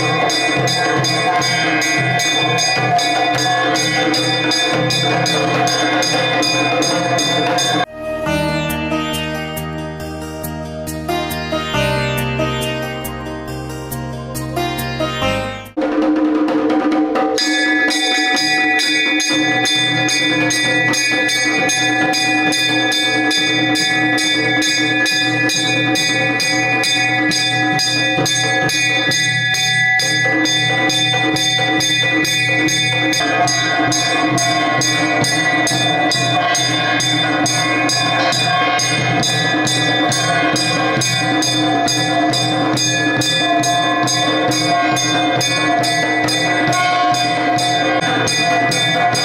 よろしくお願いします。Thank you.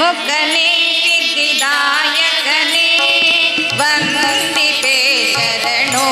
ಗಜಮುಖನೇ ಸಿದ್ಧಿದಾಯಕನೇ ವಂದಿತೆ ಶರಣೋ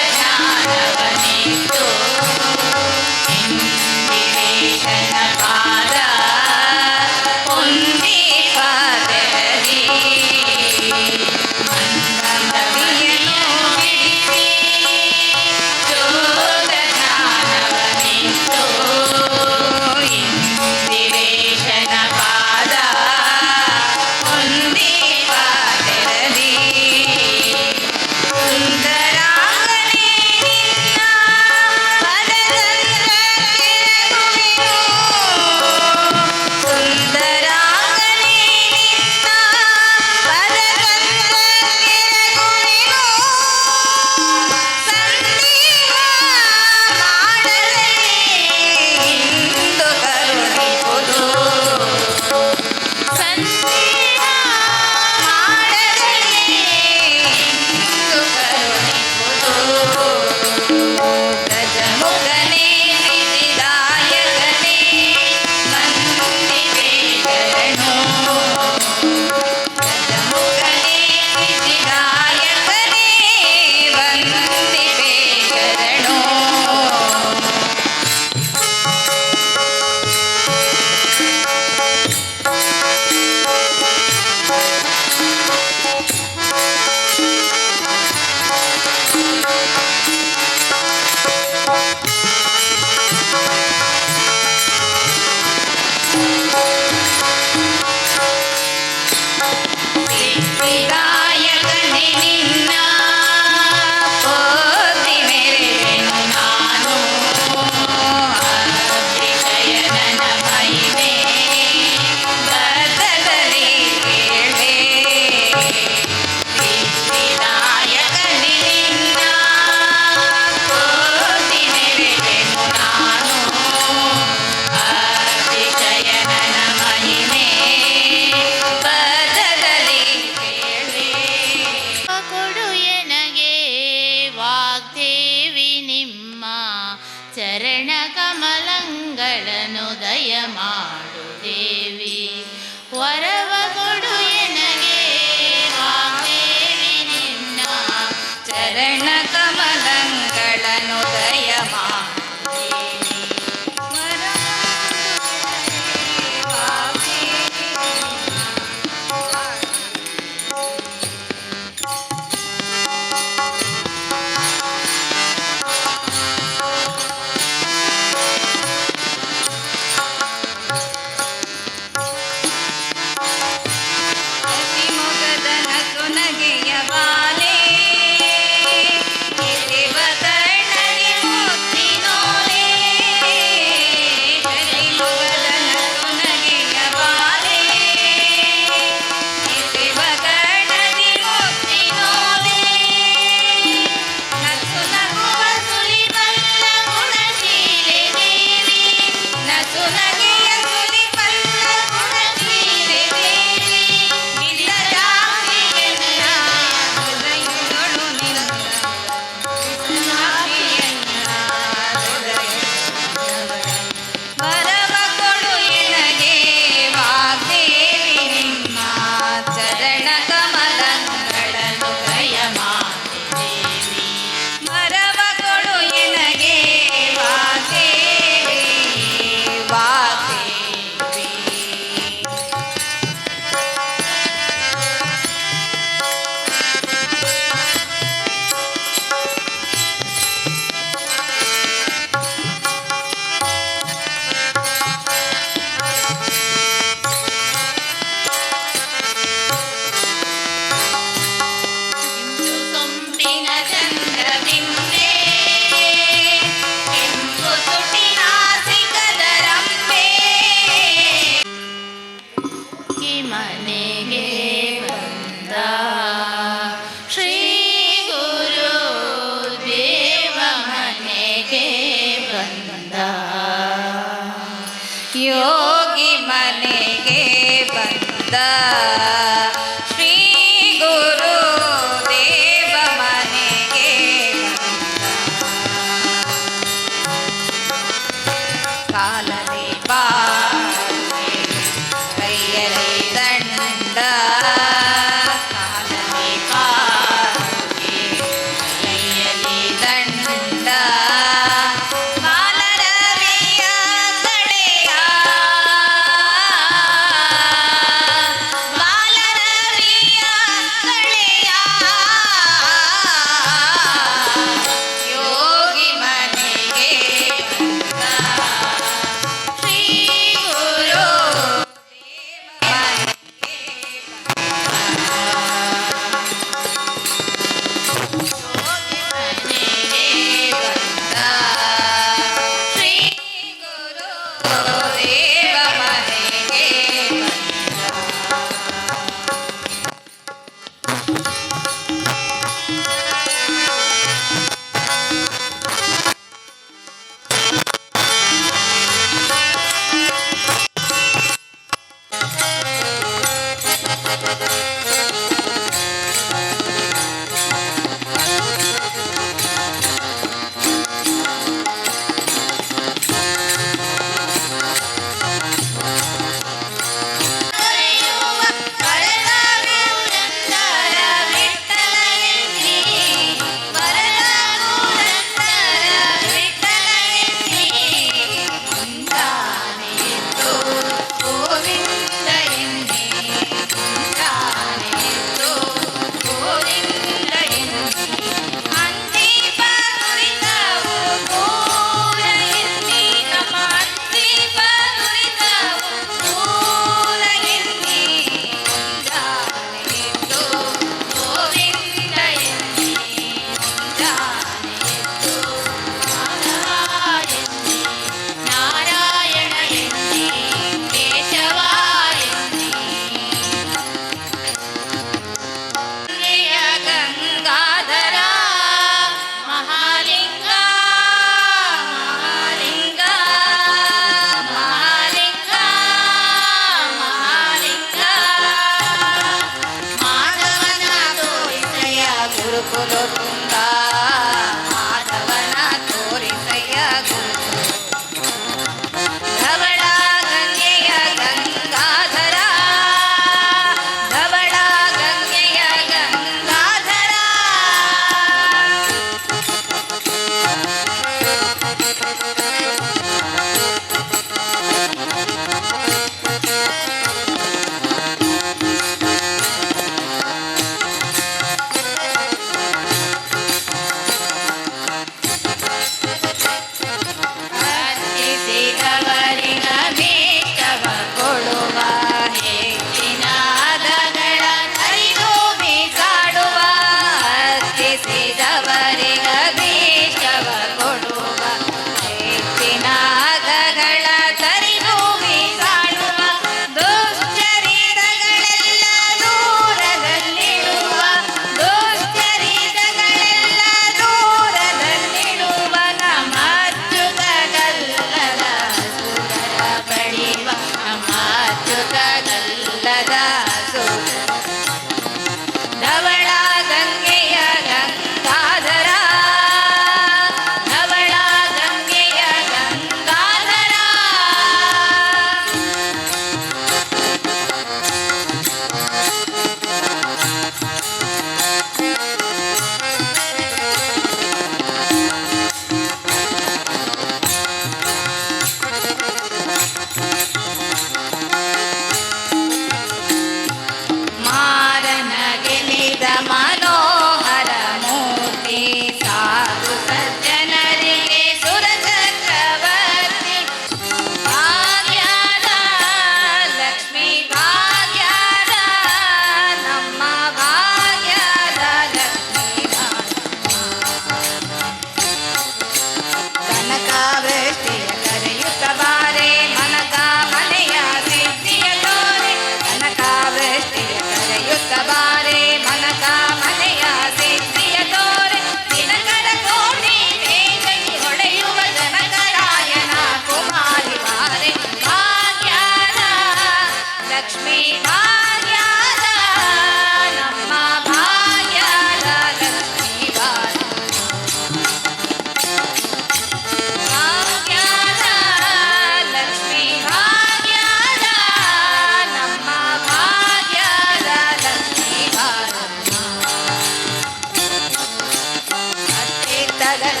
da da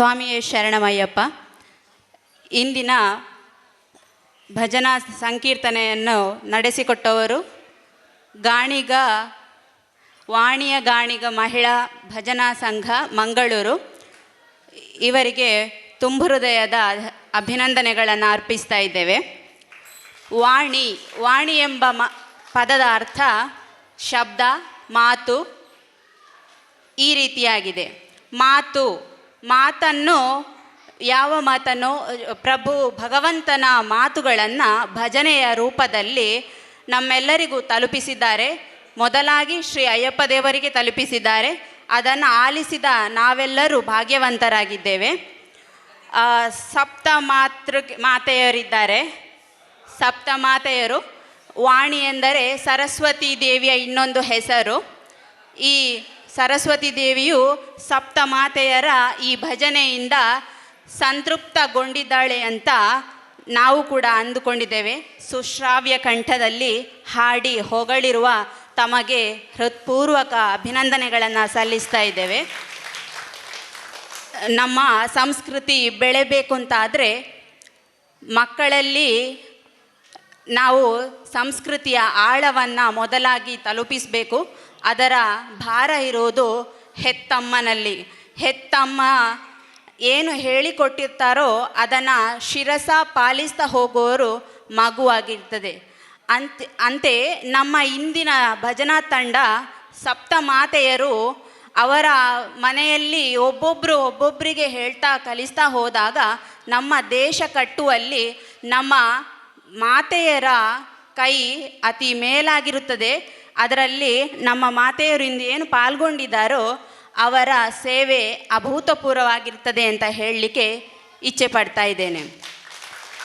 ಸ್ವಾಮಿಯೇ ಶರಣಮಯ್ಯಪ್ಪ, ಇಂದಿನ ಭಜನಾ ಸಂಕೀರ್ತನೆಯನ್ನು ನಡೆಸಿಕೊಟ್ಟವರು ಗಾಣಿಗ, ವಾಣಿಯ ಗಾಣಿಗ ಮಹಿಳಾ ಭಜನಾ ಸಂಘ ಮಂಗಳೂರು. ಇವರಿಗೆ ತುಂಬು ಹೃದಯದ ಅಭಿನಂದನೆಗಳನ್ನು ಅರ್ಪಿಸ್ತಾ ಇದ್ದೇವೆ. ವಾಣಿ ವಾಣಿ ಎಂಬ ಮ, ಪದದ ಅರ್ಥ ಶಬ್ದ, ಮಾತು ಈ ರೀತಿಯಾಗಿದೆ. ಮಾತು ಮಾತನ್ನು, ಯಾವ ಮಾತನ್ನು, ಪ್ರಭು ಭಗವಂತನ ಮಾತುಗಳನ್ನು ಭಜನೆಯ ರೂಪದಲ್ಲಿ ನಮ್ಮೆಲ್ಲರಿಗೂ ತಲುಪಿಸಿದ್ದಾರೆ. ಮೊದಲಾಗಿ ಶ್ರೀ ಅಯ್ಯಪ್ಪ ದೇವರಿಗೆ ತಲುಪಿಸಿದ್ದಾರೆ. ಅದನ್ನು ಆಲಿಸಿದ ನಾವೆಲ್ಲರೂ ಭಾಗ್ಯವಂತರಾಗಿದ್ದೇವೆ. ಸಪ್ತ ಮಾತೃ, ಮಾತೆಯರಿದ್ದಾರೆ. ಸಪ್ತ ಮಾತೆಯರು, ವಾಣಿ ಎಂದರೆ ಸರಸ್ವತಿ ದೇವಿಯ ಇನ್ನೊಂದು ಹೆಸರು. ಈ ಸರಸ್ವತಿ ದೇವಿಯು ಸಪ್ತಮಾತೆಯರ ಈ ಭಜನೆಯಿಂದ ಸಂತೃಪ್ತಗೊಂಡಿದ್ದಾಳೆ ಅಂತ ನಾವು ಕೂಡ ಅಂದುಕೊಂಡಿದ್ದೇವೆ. ಸುಶ್ರಾವ್ಯ ಕಂಠದಲ್ಲಿ ಹಾಡಿ ಹೊಗಳಿರುವ ತಮಗೆ ಹೃತ್ಪೂರ್ವಕ ಅಭಿನಂದನೆಗಳನ್ನು ಸಲ್ಲಿಸ್ತಾ ಇದ್ದೇವೆ. ನಮ್ಮ ಸಂಸ್ಕೃತಿ ಬೆಳೆಬೇಕು ಅಂತಾದರೆ ಮಕ್ಕಳಲ್ಲಿ ನಾವು ಸಂಸ್ಕೃತಿಯ ಆಳವನ್ನು ಮೊದಲಾಗಿ ತಲುಪಿಸಬೇಕು. ಅದರ ಭಾರ ಇರೋದು ಹೆತ್ತಮ್ಮನಲ್ಲಿ. ಹೆತ್ತಮ್ಮ ಏನು ಹೇಳಿಕೊಟ್ಟಿರ್ತಾರೋ ಅದನ್ನು ಶಿರಸ ಪಾಲಿಸ್ತಾ ಹೋಗೋರು ಮಗುವಾಗಿರ್ತದೆ ಅಂತೆ ಅಂತೆ ನಮ್ಮ ಇಂದಿನ ಭಜನಾ ತಂಡ ಸಪ್ತ ಮಾತೆಯರು ಅವರ ಮನೆಯಲ್ಲಿ ಒಬ್ಬೊಬ್ಬರು ಒಬ್ಬೊಬ್ಬರಿಗೆ ಹೇಳ್ತಾ ಕಲಿಸ್ತಾ ಹೋದಾಗ ನಮ್ಮ ದೇಶ ಕಟ್ಟುವಲ್ಲಿ ನಮ್ಮ ಮಾತೆಯರ ಕೈ ಅತಿ ಮೇಲಾಗಿರುತ್ತದೆ. ಅದರಲ್ಲಿ ನಮ್ಮ ಮಾತೆಯರಿಂದ ಏನು ಪಾಲ್ಗೊಂಡಿದ್ದಾರೋ ಅವರ ಸೇವೆ ಅಭೂತಪೂರ್ವವಾಗಿರ್ತದೆ ಅಂತ ಹೇಳಲಿಕ್ಕೆ ಇಚ್ಛೆ ಪಡ್ತಾ ಇದ್ದೇನೆ.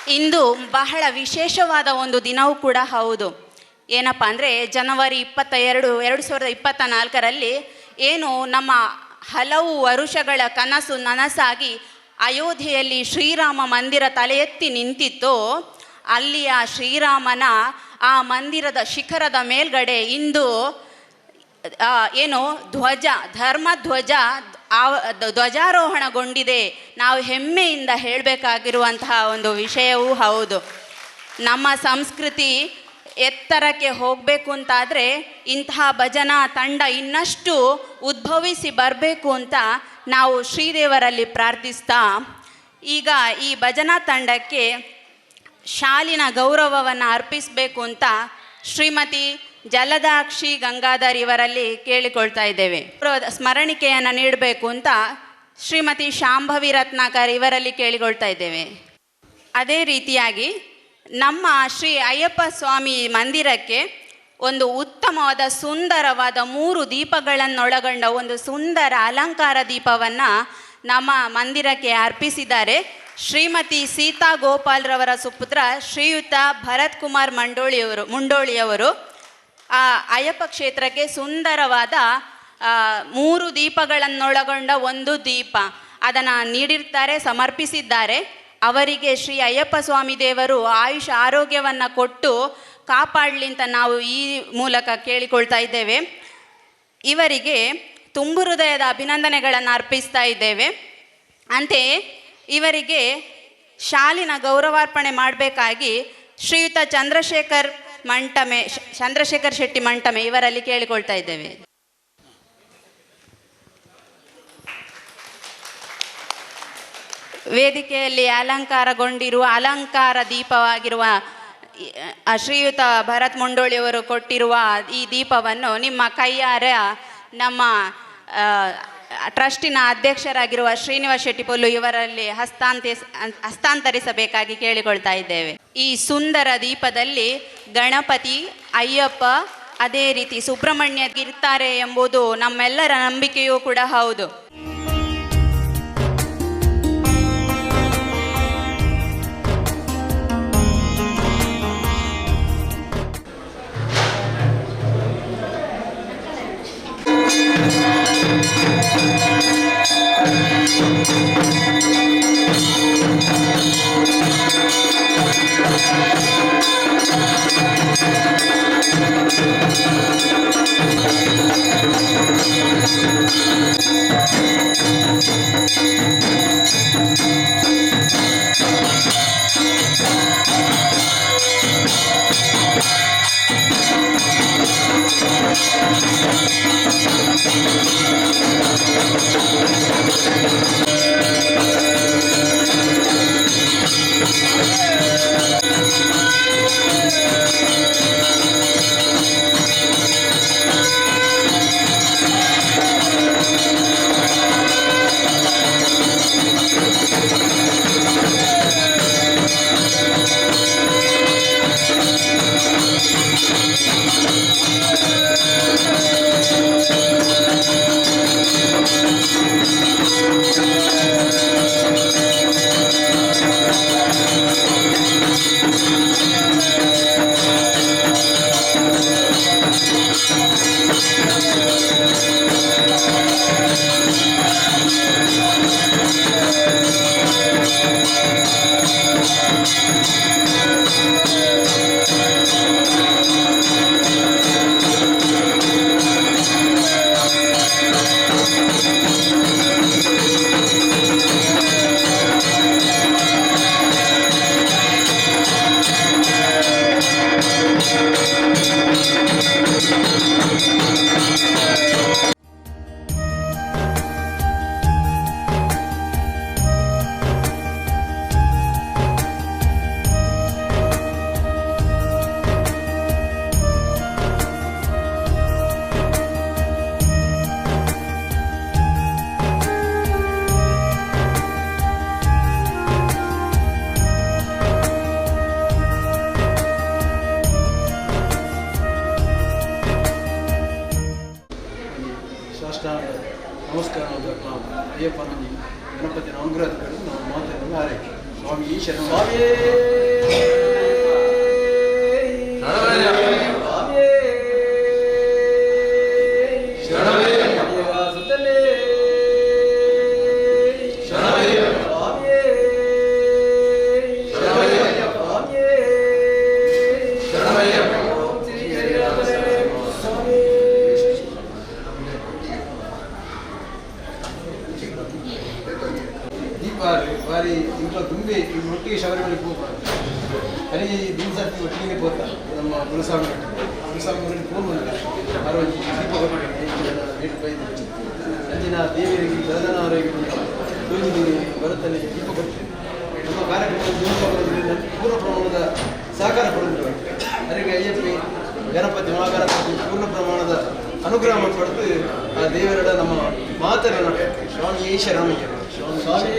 ಇಂದು ಬಹಳ ವಿಶೇಷವಾದ ಒಂದು ದಿನವೂ ಕೂಡ ಹೌದು. ಏನಪ್ಪ ಅಂದರೆ ಜನವರಿ ಇಪ್ಪತ್ತ ಎರಡು ಎರಡು ಸಾವಿರದ ಇಪ್ಪತ್ತ ನಾಲ್ಕರಲ್ಲಿ ಏನು ನಮ್ಮ ಹಲವು ವರುಷಗಳ ಕನಸು ನನಸಾಗಿ ಅಯೋಧ್ಯೆಯಲ್ಲಿ ಶ್ರೀರಾಮ ಮಂದಿರ ತಲೆ ಎತ್ತಿ ನಿಂತಿತ್ತು ಅಲ್ಲಿಯ ಶ್ರೀರಾಮನ ಆ ಮಂದಿರದ ಶಿಖರದ ಮೇಲ್ಗಡೆ ಇಂದು ಏನು, ಧ್ವಜ, ಧರ್ಮ ಧ್ವಜ ಆವ- ಧ್ವ- ಧ್ವಜಾರೋಹಣಗೊಂಡಿದೆ. ನಾವು ಹೆಮ್ಮೆಯಿಂದ ಹೇಳಬೇಕಾಗಿರುವಂತಹ ಒಂದು ವಿಷಯವೂ ಹೌದು. ನಮ್ಮ ಸಂಸ್ಕೃತಿ ಎತ್ತರಕ್ಕೆ ಹೋಗಬೇಕು ಅಂತಾದರೆ ಇಂತಹ ಭಜನಾ ತಂಡ ಇನ್ನಷ್ಟು ಉದ್ಭವಿಸಿ ಬರಬೇಕು ಅಂತ ನಾವು ಶ್ರೀದೇವರಲ್ಲಿ ಪ್ರಾರ್ಥಿಸ್ತಾ, ಈಗ ಈ ಭಜನಾ ತಂಡಕ್ಕೆ ಶಾಲಿನ ಗೌರವವನ್ನು ಅರ್ಪಿಸಬೇಕು ಅಂತ ಶ್ರೀಮತಿ ಜಲದಾಕ್ಷಿ ಗಂಗಾಧರ್ ಇವರಲ್ಲಿ ಕೇಳಿಕೊಳ್ತಾ ಇದ್ದೇವೆ. ಸ್ಮರಣಿಕೆಯನ್ನು ನೀಡಬೇಕು ಅಂತ ಶ್ರೀಮತಿ ಶಾಂಭವಿ ರತ್ನಾಕರ್ ಇವರಲ್ಲಿ ಕೇಳಿಕೊಳ್ತಾ ಇದ್ದೇವೆ. ಅದೇ ರೀತಿಯಾಗಿ ನಮ್ಮ ಶ್ರೀ ಅಯ್ಯಪ್ಪ ಸ್ವಾಮಿ ಮಂದಿರಕ್ಕೆ ಒಂದು ಉತ್ತಮವಾದ ಸುಂದರವಾದ ಮೂರು ದೀಪಗಳನ್ನೊಳಗೊಂಡ ಒಂದು ಸುಂದರ ಅಲಂಕಾರ ದೀಪವನ್ನು ನಮ್ಮ ಮಂದಿರಕ್ಕೆ ಅರ್ಪಿಸಿದ್ದಾರೆ ಶ್ರೀಮತಿ ಸೀತಾ ಗೋಪಾಲ್ರವರ ಸುಪುತ್ರ ಶ್ರೀಯುತ ಭರತ್ ಕುಮಾರ್ ಮಂಡೋಳಿಯವರು, ಮುಂಡೋಳಿಯವರು. ಆ ಅಯ್ಯಪ್ಪ ಕ್ಷೇತ್ರಕ್ಕೆ ಸುಂದರವಾದ ಮೂರು ದೀಪಗಳನ್ನೊಳಗೊಂಡ ಒಂದು ದೀಪ ಅದನ್ನು ನೀಡಿರ್ತಾರೆ, ಸಮರ್ಪಿಸಿದ್ದಾರೆ. ಅವರಿಗೆ ಶ್ರೀ ಅಯ್ಯಪ್ಪ ಸ್ವಾಮಿ ದೇವರು ಆಯುಷ್ ಆರೋಗ್ಯವನ್ನು ಕೊಟ್ಟು ಕಾಪಾಡಲಿ ಅಂತ ನಾವು ಈ ಮೂಲಕ ಕೇಳಿಕೊಳ್ತಾ ಇದ್ದೇವೆ. ಇವರಿಗೆ ತುಂಬು ಹೃದಯದ ಅಭಿನಂದನೆಗಳನ್ನು ಅರ್ಪಿಸ್ತಾ ಇದ್ದೇವೆ. ಅಂತೆಯೇ ಇವರಿಗೆ ಶಾಲಿನ ಗೌರವಾರ್ಪಣೆ ಮಾಡಬೇಕಾಗಿ ಶ್ರೀಯುತ ಚಂದ್ರಶೇಖರ್ ಮಂಟಮೆ ಚಂದ್ರಶೇಖರ್ ಶೆಟ್ಟಿ ಮಂಟಮೆ ಇವರಲ್ಲಿ ಕೇಳಿಕೊಳ್ತಾ ಇದ್ದೇವೆ. ವೇದಿಕೆಯಲ್ಲಿ ಅಲಂಕಾರಗೊಂಡಿರುವ ಅಲಂಕಾರ ದೀಪವಾಗಿರುವ ಶ್ರೀಯುತ ಭರತ್ ಮುಂಡೋಳಿಯವರು ಕೊಟ್ಟಿರುವ ಈ ದೀಪವನ್ನು ನಿಮ್ಮ ಕೈಯಾರ ನಮ್ಮ ಟ್ರಸ್ಟಿನ ಅಧ್ಯಕ್ಷರಾಗಿರುವ ಶ್ರೀನಿವಾಸ್ ಶೆಟ್ಟಿಪೊಲ್ಲು ಇವರಲ್ಲಿ ಹಸ್ತಾಂತ, ಹಸ್ತಾಂತರಿಸಬೇಕಾಗಿ ಕೇಳಿಕೊಳ್ತಾ ಇದ್ದೇವೆ. ಈ ಸುಂದರ ದೀಪದಲ್ಲಿ ಗಣಪತಿ, ಅಯ್ಯಪ್ಪ ಅದೇ ರೀತಿ ಸುಬ್ರಹ್ಮಣ್ಯ ಇರ್ತಾರೆ ಎಂಬುದು ನಮ್ಮೆಲ್ಲರ ನಂಬಿಕೆಯೂ ಕೂಡ ಹೌದು. ನಮ್ಮ ಗುರುಸ್ವಾಮಿ ಗುರುಸ್ವಾಮಿ ಅವರಿಗೆ ಫೋನ್ ಬಂದಿಲ್ಲ ಅವರು ದೀಪ ಭೇಟಿ ಬೈದು ಅಂದಿನ ದೇವಿಯರಿಗೆ ಗದನವರಿಗೆ ತೂಗಿ ಬರುತ್ತಲ್ಲಿ ದೀಪ ಕೊಟ್ಟು ನಮ್ಮ ಕಾರ್ಯಕ್ರಮದಲ್ಲಿ ದೀಪ ಬರೋದ್ರಿಂದ ಪೂರ್ಣ ಪ್ರಮಾಣದ ಸಹಕಾರ ಕೊಡುವುದು ಅದಕ್ಕೆ ಅಯ್ಯಪ್ಪಿ ಗಣಪತಿ ಮಹಾಗಣಪತಿ ಪೂರ್ಣ ಪ್ರಮಾಣದ ಅನುಗ್ರಹ ಪಡೆದು ಆ ದೇವರ ನಮ್ಮ ಮಾತನ್ನು ಸ್ವಾಮಿ ಶರಣಯ್ಯ ಸ್ವಾಮಿ ಸ್ವಾಮಿ